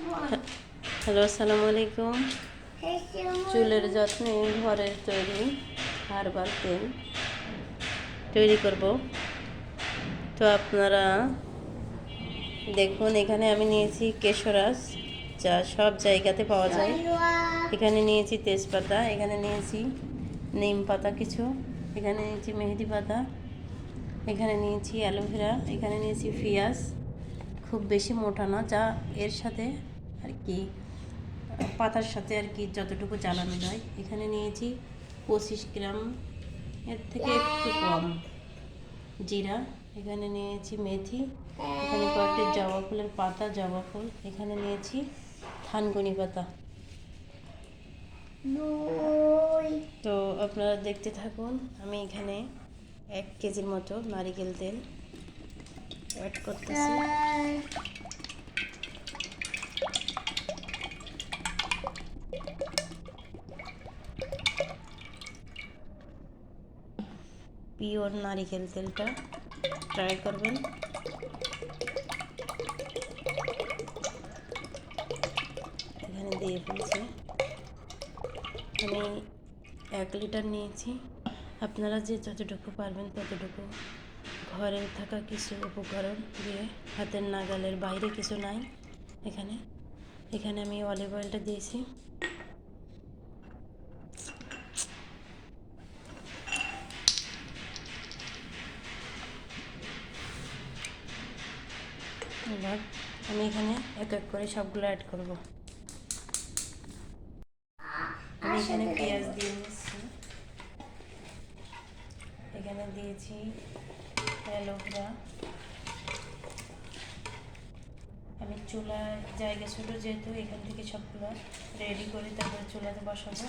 Hello, আসসালামু আলাইকুম। চুলের যত্নে ঘরের তৈরি হার্বাল তেল তৈরি করব। তো আপনারা দেখুন, এখানে আমি নিয়েছি কেশরাস, যা সব জায়গাতে পাওয়া যায়। এখানে নিয়েছি তেজপাতা, এখানে নিয়েছি নিম পাতা কিছু, এখানে নিয়েছি মেহেদি পাতা, এখানে নিয়েছি অ্যালোভেরা, এখানে নিয়েছি পিঁয়াজ খুব বেশি মোটা না, যা এর সাথে আর কি পাতার সাথে আর কি যতটুকু জ্বালানো যায়। এখানে নিয়েছি পঁচিশ গ্রাম এর থেকে একটু কম জিরা। এখানে নিয়েছি মেথি এখানে কয়েকটি জবা ফুলের পাতা জবা ফুল। এখানে নিয়েছি থানকুনি পাতা। তো আপনারা দেখতে থাকুন আমি এখানে এক কেজির মতো নারিকেল তেল অ্যাড করতেছি। পিওর নারিকেল তেলটা। ট্রাই করবেন। এখানে দিয়ে ফেলছি। আমি এক লিটার নিয়েছি। আপনারা যে যতটুকু পারবেন ততটুকু। ঘরে থাকা কিছু উপকরণ দিয়ে হাতের নাগালের বাইরে কিছু নাই। এখানে। এখানে আমি অলিভ অয়েলটা দিয়েছি। এবার আমি এখানে এক এক করে সবগুলো অ্যাড করব। আমি এখানে পেঁয়াজ দিয়ে নিচ্ছি। এখানে দিয়েছি অ্যালোভেরা আমি চুলা জায়গা ছোটো যেহেতু এখান থেকে সবগুলো রেডি করে তারপরে চুলাতে বসাবো।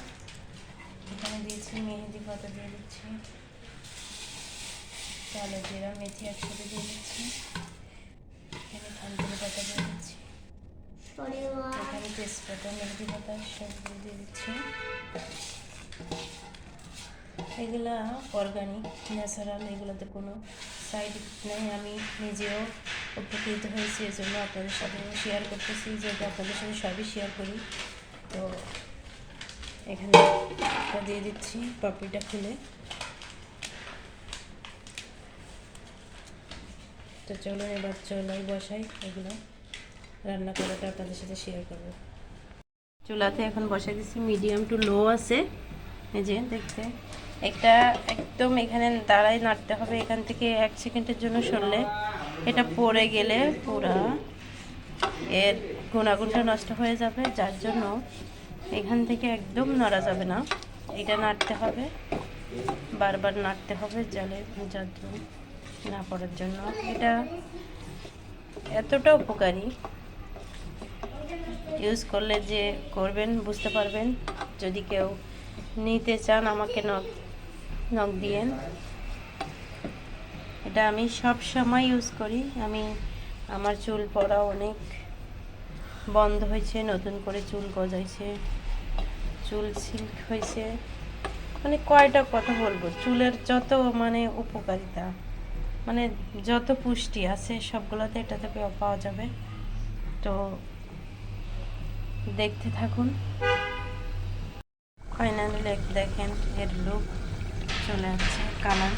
এখানে দিয়েছি মেহেদি পাতা দিয়ে দিচ্ছি। কালো জিরা মেথি একসাথে দিয়ে দিচ্ছি। এখানে দিয়ে দিচ্ছি পাতা সবগুলো দিয়ে দিচ্ছি এগুলা অর্গানিক ন্যাচারাল এগুলোতে কোনো সাইড নেই। আমি নিজেও উপকৃত হয়েছি এই জন্য আপনাদের সাথে শেয়ার করতেছি, যেহেতু আপনাদের সাথে সবই শেয়ার করি। তো এখানে দিয়ে দিচ্ছি পাপড়িটা খুলে। তো চলো এবার চলাই, বসাই এগুলো। রান্না করাটা আপনাদের সাথে শেয়ার করব। চুলাতে এখন বসাই দিচ্ছি মিডিয়াম টু লো আছে। এই যে দেখতে। একটা একদম এখানে দাঁড়াই নাড়তে হবে, এখান থেকে এক সেকেন্ডের জন্য সরলে এটা পড়ে গেলে পুরা এর গুণাগুণটা নষ্ট হয়ে যাবে, যার জন্য এখান থেকে একদম নাড়া যাবে না। এটা নাড়তে হবে, বারবার নাড়তে হবে, জলে যাতে না পড়ার জন্য। এটা এতটা উপকারী। ইউজ করলে যে করবেন, বুঝতে পারবেন। যদি কেউ নিতে চান, আমাকে নখ নখ দিয়েন। এটা আমি সব সময় ইউজ করি। আমি, আমার চুল পড়া অনেক বন্ধ হয়েছে, নতুন করে চুল গজাইছে, চুল সিল্ক হয়েছে। মানে কয়টা কথা বলব? চুলের যত মানে উপকারিতা। মানে যত পুষ্টি আছে, সবগুলোতে এটাতে পাওয়া যাবে। তো দেখতে থাকুন। ফাইনালি দেখেন, এর লুক চলে আসছে কালার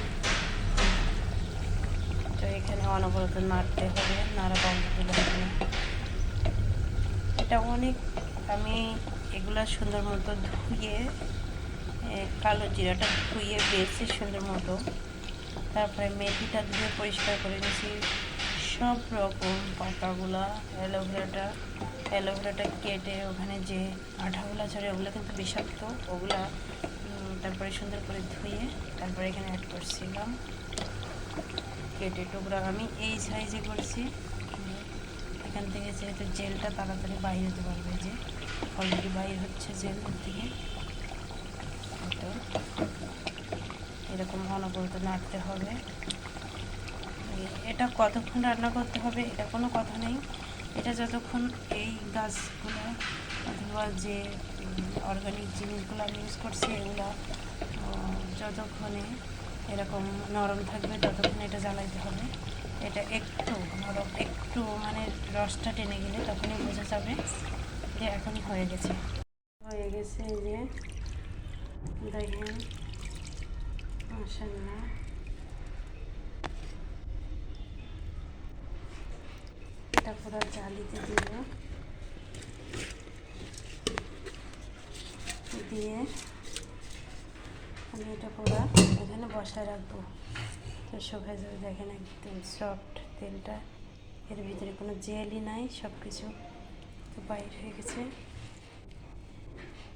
তো এখানে অনবরত নাড়তে হবে, নাড়া বন্ধ দিলে এটা অনেক আমি এগুলা সুন্দর মতো ধুয়ে কালো জিরাটা ধুয়ে বেছে সুন্দর মতো তারপরে মেথিটা ধুয়ে পরিষ্কার করে নিয়েছি। সব রকম পাতাগুলা, অ্যালোভেরাটা অ্যালোভেরাটা কেটে ওখানে যে আঠাগুলা ছড়ে ওগুলো কিন্তু বিষাক্ত, ওগুলা তারপরে সুন্দর করে ধুয়ে তারপরে এখানে অ্যাড করছিলাম। কেটে টুকরা আমি এই সাইজে করছি। এখান থেকে যেহেতু জেলটা তাড়াতাড়ি বাইরে হতে পারবে যে অলরেডি বাইর হচ্ছে জেল থেকে। তো। এরকম অনবরত নাড়তে হবে। এটা কতক্ষণ রান্না করতে হবে এটা কোনো কথা নেই। এটা যতক্ষণ এই গাছগুলো, অথবা যে অর্গানিক জিনিসগুলো আমি ইউজ করছি এগুলো যতক্ষণে এরকম নরম থাকবে ততক্ষণ এটা জ্বালাইতে হবে। এটা একটু নরম, একটু মানে রসটা টেনে গেলে তখনই বোঝা যাবে যে এখন হয়ে গেছে। হয়ে গেছে যে, দেখেন মাসাল্লাহ এটা পুরো জালিতে দিব দিয়ে আমি এটা পুরো এখানে বসায় রাখব তো শুকায় যাবে দেখেন একদম সফট তেলটা এর ভিতরে কোনো জেলই নাই সব কিছু তো বাইর হয়ে গেছে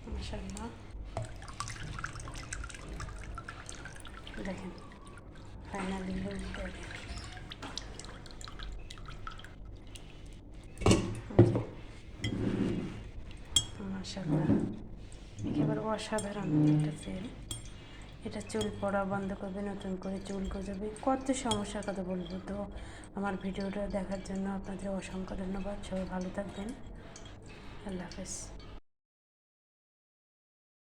মাসাল্লাহ দেখেন। ফাইনালি দেখেন মাসাল্লাহ একেবারে অসাধারণ একটা তেল এটা চুল পড়া বন্ধ করবে, নতুন করে চুল গজাবে। কত সমস্যার কথা বলব তো। আমার ভিডিওটা দেখার জন্য আপনাদের অসংখ্য ধন্যবাদ। সবাই ভালো থাকবেন। আল্লাহ হাফেজ।